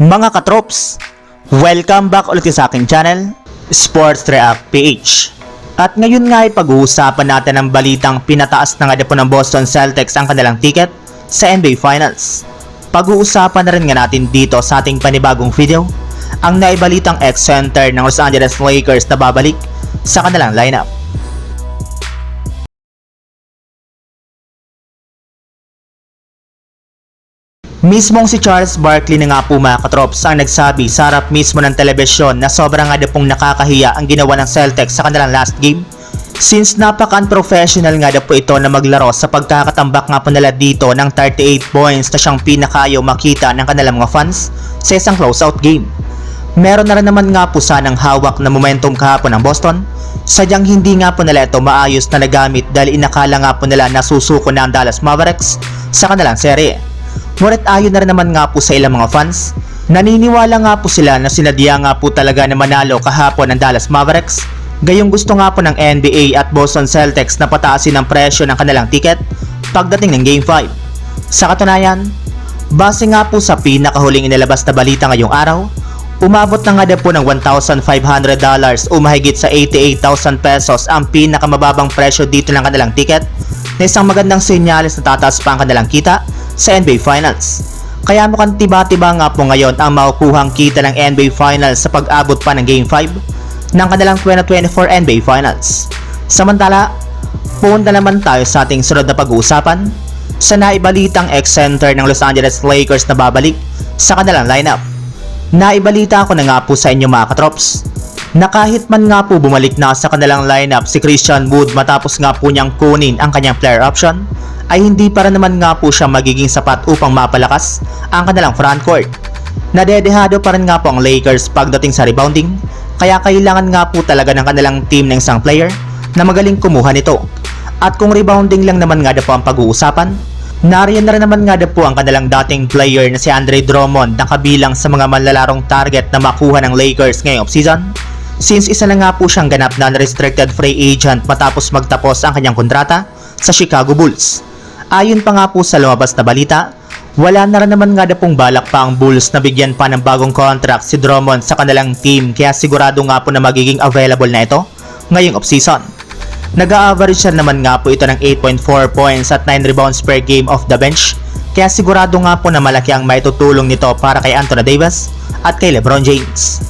Mga katrops, welcome back ulit sa aking channel, Sports React PH. At ngayon nga ay pag-uusapan natin ang balitang pinataas na nga po ng Boston Celtics ang kanilang ticket sa NBA Finals. Pag-uusapan na rin nga natin dito sa ating panibagong video ang naibalitang ex-center ng Los Angeles Lakers na babalik sa kanilang lineup. Mismong si Charles Barkley na nga po mga katrops ang nagsabi sa harap mismo ng telebisyon na sobrang nga pong nakakahiya ang ginawa ng Celtics sa kanilang last game since napaka-unprofessional nga daw po ito na maglaro sa pagkakatambak nga po nila dito ng 38 points na siyang pinakaayaw makita ng kanilang mga fans sa isang closeout game. Meron na rin naman nga po sanang hawak na momentum kahapon ng Boston sadyang hindi nga po nila ito maayos na nagamit dahil inakala nga po nila na susuko na ang Dallas Mavericks sa kanilang serye. Ngunit ayon na rin naman nga po sa ilang mga fans, naniniwala nga po sila na sinadya nga po talaga na manalo kahapon ng Dallas Mavericks. Gayong gusto nga po ng NBA at Boston Celtics na pataasin ang presyo ng kanilang ticket pagdating ng Game 5. Sa katunayan, base nga po sa pinakahuling inilabas na balita ngayong araw, umabot na nga daw po ng $1,500 o mahigit sa 88,000 pesos ang pinakamababang presyo dito ng kanilang ticket na isang magandang senyales na tataas pa ang kanilang kita sa NBA Finals. Kaya mukhang tiba-tiba nga po ngayon ang makukuhang kita ng NBA Finals sa pag-abot pa ng Game 5 ng kanilang 2024 NBA Finals. Samantala, punta naman tayo sa ating sunod na pag-uusapan sa naibalitang ex-center ng Los Angeles Lakers na babalik sa kanilang lineup. Naibalita ko na nga po sa inyo mga katrops na kahit man nga po bumalik na sa kanilang lineup si Christian Wood matapos nga po niyang kunin ang kanyang player option ay hindi para naman nga po siya magiging sapat upang mapalakas ang kanilang frontcourt. Nadedehado pa rin nga po ang Lakers pagdating sa rebounding kaya kailangan nga po talaga ng kanilang team ng isang player na magaling kumuha nito. At kung rebounding lang naman nga na po ang pag-uusapan, Nariyan na rin naman nga daw po ang kanilang dating player na si Andre Drummond na kabilang sa mga manlalarong target na makuha ng Lakers ngayong offseason since isa na nga po siyang ganap na unrestricted free agent matapos magtapos ang kanyang kontrata sa Chicago Bulls. Ayon pa nga po sa lumabas na balita, wala na rin naman nga daw pong balak pa ang Bulls na bigyan pa ng bagong contract si Drummond sa kanilang team kaya sigurado nga po na magiging available na ito ngayong offseason. Nag-a-average na naman nga po ito ng 8.4 points at 9 rebounds per game off the bench. Kaya sigurado nga po na malaki ang maitutulong nito para kay Anthony Davis at kay LeBron James.